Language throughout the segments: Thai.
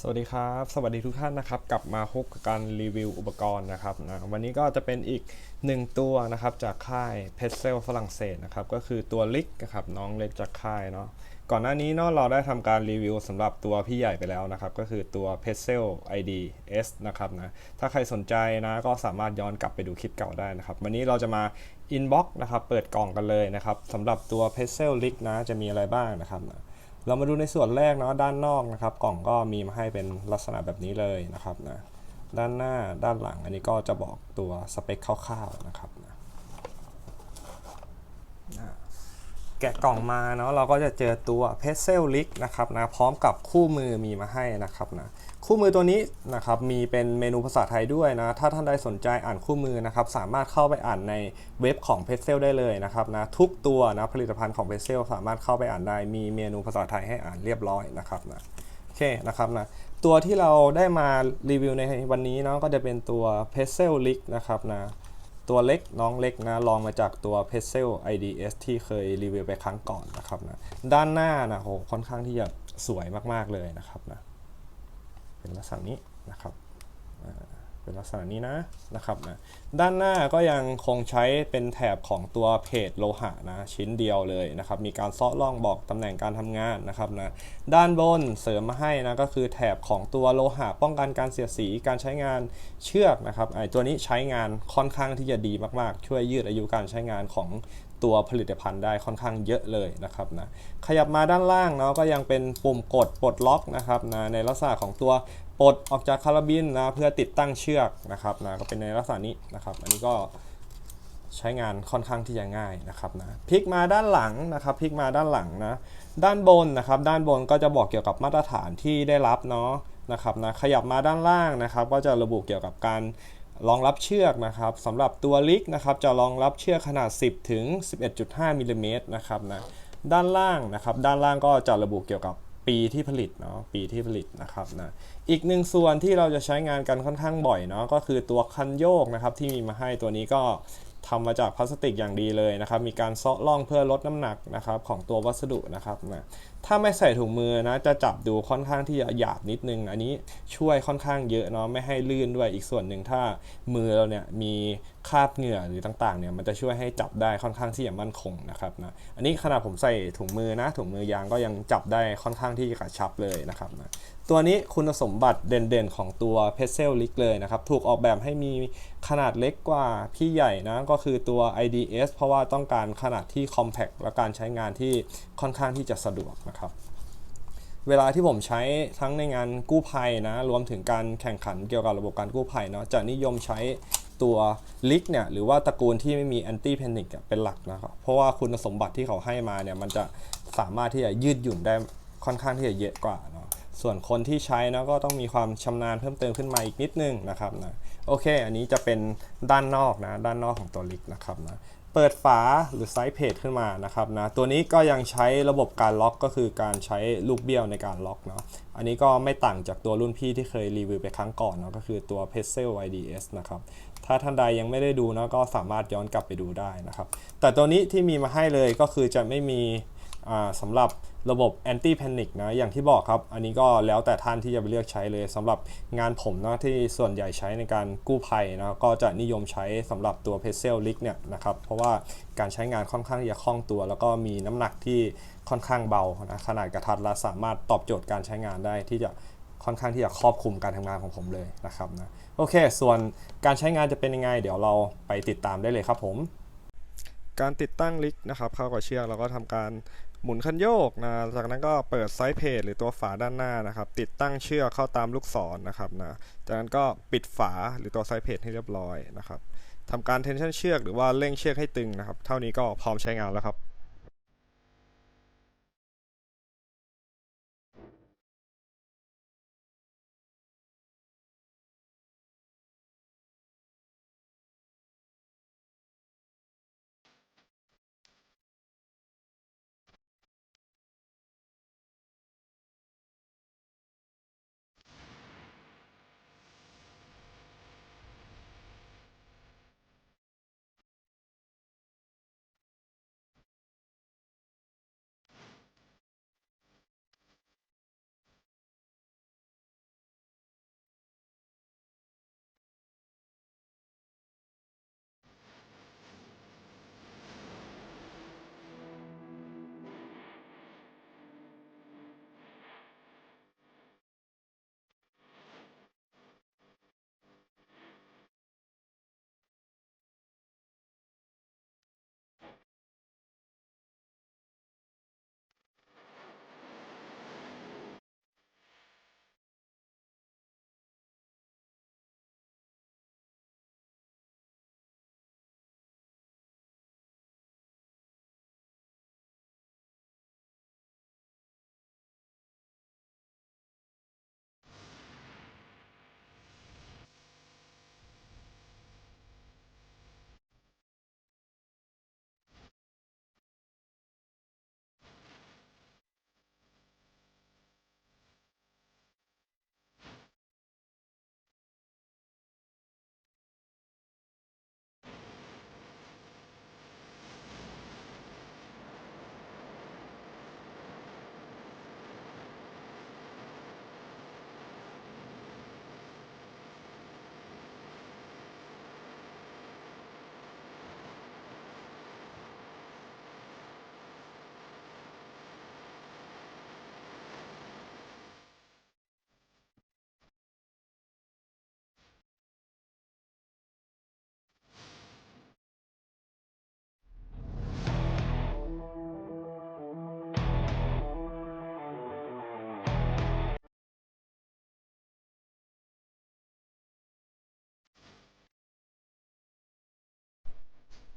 สวัสดีครับ สวัสดีทุกท่านนะครับ กลับมาพบกับการรีวิวอุปกรณ์นะครับนะวันนี้ก็จะเป็นอีกหนึ่งตัวนะครับจากค่ายเพเซลฝรั่งเศสนะครับก็คือตัวลิกนะครับน้องเล็กจากค่ายเนาะก่อนหน้านี้เนาะเราได้ทำการรีวิวสำหรับตัวพี่ใหญ่ไปแล้วนะครับ ก็คือตัว p e z e l ID S นะครับนะถ้าใครสนใจนะก็สามารถย้อนกลับไปดูคลิปเก่าได้นะครับ วันนี้เราจะมา Inbox นะครับเปิดกล่องกันเลยนะครับสำหรับตัว p e z e l Lick นะจะมีอะไรบ้างนะครับนะ เรามาดูในส่วนแรกเนาะด้านนอกนะครับ กล่องก็มีมาให้เป็นลักษณะแบบนี้เลยนะครับนะด้านหน้าด้านหลังอันนี้ก็จะบอกตัวสเปคคร่าวๆนะครับนะ แกะกล่องมาเนาะเราก็จะเจอตัว p e z e l l i c นะครับนะพร้อมกับคู่มือมีมาให้นะครับนะคู่มือตัวนี้นะครับมีเป็นเมนูภาษาไทยด้วยนะ ถ้าท่านใดสนใจอ่านคู่มือนะครับ สามารถเข้าไปอ่านในเว็บของ p e z e l ได้เลยนะครับนะทุกตัวนะผลิตภัณฑ์ของ p e z e l สามารถเข้าไปอ่านได้ มีเมนูภาษาไทยให้อ่านเรียบร้อยนะครับนะโอเคนะครับนะตัวที่เราได้มารีวิวในวันนี้เนาะก็จะเป็นตัว p e z e l l i c นะครับนะ ตัวเล็กน้องเล็กนะลองมาจากตัว p e x e l IDS ที่เคยรีวิวไปครั้งก่อนนะครับนะด้านหน้านะโหค่อนข้างที่จะสวยมาก ๆ เลยนะครับนะเป็นลักษณะนี้นะครับ เป็นลักษณะนี้นะนะครับนะด้านหน้าก็ยังคงใช้เป็นแถบของตัวเพจโลหะนะชิ้นเดียวเลยนะครับมีการเซาะล่องบอกตำแหน่งการทำงานนะครับนะด้านบนเสริมมาให้นะก็คือแถบของตัวโลหะป้องกันการเสียดสีการใช้งานเชือกนะครับไอตัวนี้ใช้งานค่อนข้างที่จะดีมากๆ ช่วยยืดอายุการใช้งานของ ตัวผลิตภัณฑ์ได้ค่อนข้างเยอะเลยนะครับนะขยับมาด้านล่างเนาะก็ยังเป็นปุ่มกดปลดล็อกนะครับนะในลักษณะของตัวปลดออกจากคาราบินนะเพื่อติดตั้งเชือกนะครับนะก็เป็นในลักษณะนี้นะครับ อันนี้ก็ใช้งานค่อนข้างที่จะง่ายนะครับนะพลิกมาด้านหลังนะครับพลิกมาด้านหลังนะด้านบนนะครับ ด้านบนก็จะบอกเกี่ยวกับมาตรฐานที่ได้รับเนาะนะครับนะขยับมาด้านล่างนะครับ ก็จะระบุเกี่ยวกับการ รองรับเชือกนะครับสำหรับตัวลิกนะครับจะรองรับเชือกขนาด 10 ถึง 11.5มิลลิเมตรนะครับนะด้านล่างนะครับด้านล่างก็จะระบุเกี่ยวกับปีที่ผลิตเนาะปีที่ผลิตนะครับนะอีกหนึ่งส่วนที่เราจะใช้งานกันค่อนข้างบ่อยเนาะก็คือตัวคันโยกนะครับที่มีมาให้ตัวนี้ก็ ทำมาจากพลาสติกอย่างดีเลยนะครับ มีการเซาะล่องเพื่อลดน้ำหนักนะครับของตัววัสดุนะครับนะถ้าไม่ใส่ถุงมือนะจะจับดูค่อนข้างที่จะหยาบนิดนึง อันนี้ช่วยค่อนข้างเยอะเนาะไม่ให้ลื่นด้วยอีกส่วนหนึ่งถ้ามือเราเนี่ยมี คราบเหงื่อหรือต่างๆเนี่ยมันจะช่วยให้จับได้ค่อนข้างที่จะมั่นคงนะครับนะอันนี้ขณะผมใส่ถุงมือนะถุงมือยางก็ยังจับได้ค่อนข้างที่จะกระชับเลยนะครับนะตัวนี้คุณสมบัติเด่นๆ ของตัว p e z e l Lick เลยนะครับ ถูกออกแบบให้มีขนาดเล็กกว่าพี่ใหญ่นะ ก็คือตัว IDS เพราะว่าต้องการขนาดที่ compact และการใช้งานที่ค่อนข้างที่จะสะดวกนะครับเวลาที่ผมใช้ทั้งในงานกู้ภัยนะ รวมถึงการแข่งขันเกี่ยวกับระบบการกู้ภัยเนาะจะนิยมใช้ ตัวลิกเนี่ยหรือว่าตระกูลที่ไม่มีแอนตี้แพนิกเป็นหลักนะครับ เพราะว่าคุณสมบัติที่เขาให้มาเนี่ยมันจะสามารถที่จะยืดหยุ่นได้ค่อนข้างที่จะเยอะกว่าเนาะส่วนคนที่ใช้นะก็ต้องมีความชำนาญเพิ่มเติมขึ้นมาอีกนิดนึงนะครับนะโอเค อันนี้จะเป็นด้านนอกนะด้านนอกของตัวลิกนะครับนะเปิดฝาหรือไซส์เพจขึ้นมานะครับนะตัวนี้ก็ยังใช้ระบบการล็อกก็คือการใช้ลูกเบี้ยวในการล็อกเนาะอันนี้ก็ไม่ต่างจากตัวรุ่นพี่ที่เคยรีวิวไปครั้งก่อนเนาะก็คือตัว p e z e l IDS นะครับ ถ้าท่านใดยังไม่ได้ดูนะก็สามารถย้อนกลับไปดูได้นะครับ แต่ตัวนี้ที่มีมาให้เลยก็คือจะไม่มีสำหรับระบบ anti panic นะ อย่างที่บอกครับ อันนี้ก็แล้วแต่ท่านที่จะไปเลือกใช้เลยสำหรับงานผมนะที่ส่วนใหญ่ใช้ในการกู้ภัยนะก็จะนิยมใช้สำหรับตัว p e z e l l i c เนี่ยนะครับ เพราะว่าการใช้งานค่อนข้างจะคล่องตัว แล้วก็มีน้ำหนักที่ค่อนข้างเบานะขนาดกระทัดและสามารถตอบโจทย์การใช้งานได้ที่จะ ค่อนข้างที่จะครอบคลุมการทำงานของผมเลยนะครับนะโอเค ส่วนการใช้งานจะเป็นยังไง เดี๋ยวเราไปติดตามได้เลยครับผม การติดตั้งลิกนะครับเข้ากับเชือกเราก็ทำการหมุนคันโยกนะจากนั้นก็เปิดไซส์เพจหรือตัวฝาด้านหน้านะครับ ติดตั้งเชือกเข้าตามลูกศรนะครับนะจากนั้นก็ปิดฝาหรือตัวไซส์เพจให้เรียบร้อยนะครับทำการเทนชั่นเชือกหรือว่าเร่งเชือกให้ตึงนะครับ เท่านี้ก็พร้อมใช้งานแล้วครับ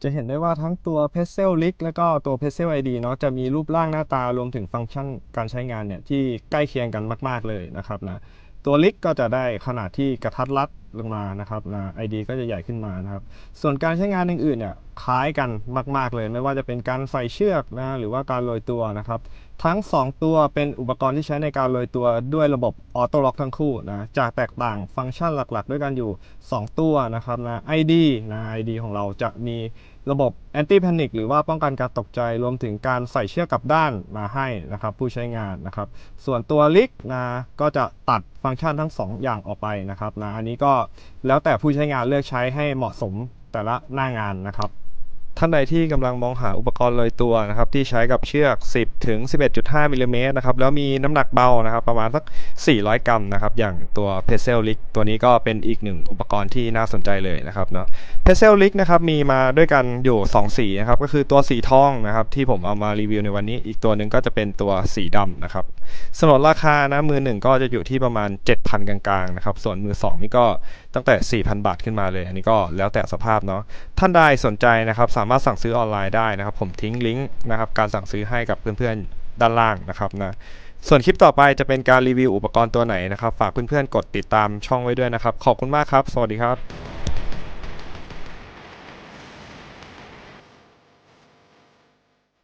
จะเห็นได้ว่าทั้งตัว p e x e l l i c แล้วก็ตัว p e x e l ID เนาะจะมีรูปร่างหน้าตารวมถึงฟังก์ชันการใช้งานเนี่ยที่ใกล้เคียงกันมาก ๆ เลยนะครับนะตัวลิกก็จะได้ขนาดที่กระทัดรัด ลงมานะครับนะ ID ก็จะใหญ่ขึ้นมานะครับ ส่วนการใช้งานอื่นๆเนี่ยคล้ายกันมาก ๆ เลย ไม่ว่าจะเป็นการใส่เชือกนะหรือว่าการโรยตัวนะครับ ทั้ง 2 ตัวเป็นอุปกรณ์ที่ใช้ในการโรยตัวด้วยระบบออโต้ล็อกทั้งคู่นะจะแตกต่างฟังก์ชันหลักๆ ด้วยกันอยู่ 2 ตัวนะครับนะ ID นะ ID ของเราจะมีระบบ anti panic หรือว่าป้องกันการตกใจรวมถึงการใส่เชือกกลับด้านมาให้นะครับ ผู้ใช้งานนะครับ ส่วนตัวลิกนะก็จะตัดฟังก์ชันทั้ง 2 อย่างออกไปนะครับนะอันนี้ก็แล้วแต่ผู้ใช้งานเลือกใช้ให้เหมาะสมแต่ละหน้างานนะครับ ท่านใดที่กำลังมองหาอุปกรณ์ลอยตัวนะครับที่ใช้กับเชือก 10ถึง11.5มิลลิเมตรนะครับแล้วมีน้ำหนักเบานะครับประมาณสัก 400 กรัมนะครับอย่างตัว p e z e l l i g ตัวนี้ก็เป็นอีกหนึ่งอุปกรณ์ที่น่าสนใจเลยนะครับเนาะ p e z e l l i g นะครับมีมาด้วยกันอยู่ 2 สีนะครับก็คือตัวสีทองนะครับที่ผมเอามารีวิวในวันนี้ อีกตัวหนึ่งก็จะเป็นตัวสีดำนะครับสนนราคานะมือหนึ่งก็จะอยู่ที่ประมาณ 7,000 กลางๆนะครับส่วนมือสองนี่ก็ตั้งแต่ 4,000 บาทขึ้นมาเลย อันนี้ก็แล้วแต่สภาพเนาะท่านใดสนใจนะครับสามารถสั่งซื้อออนไลน์ได้นะครับ ผมทิ้งลิงก์นะครับการสั่งซื้อให้กับเพื่อนๆด้านล่างนะครับนะส่วนคลิปต่อไปจะเป็นการรีวิวอุปกรณ์ตัวไหนนะครับ ฝากเพื่อนๆกดติดตามช่องไว้ด้วยนะครับ ขอบคุณมากครับ สวัสดีครับ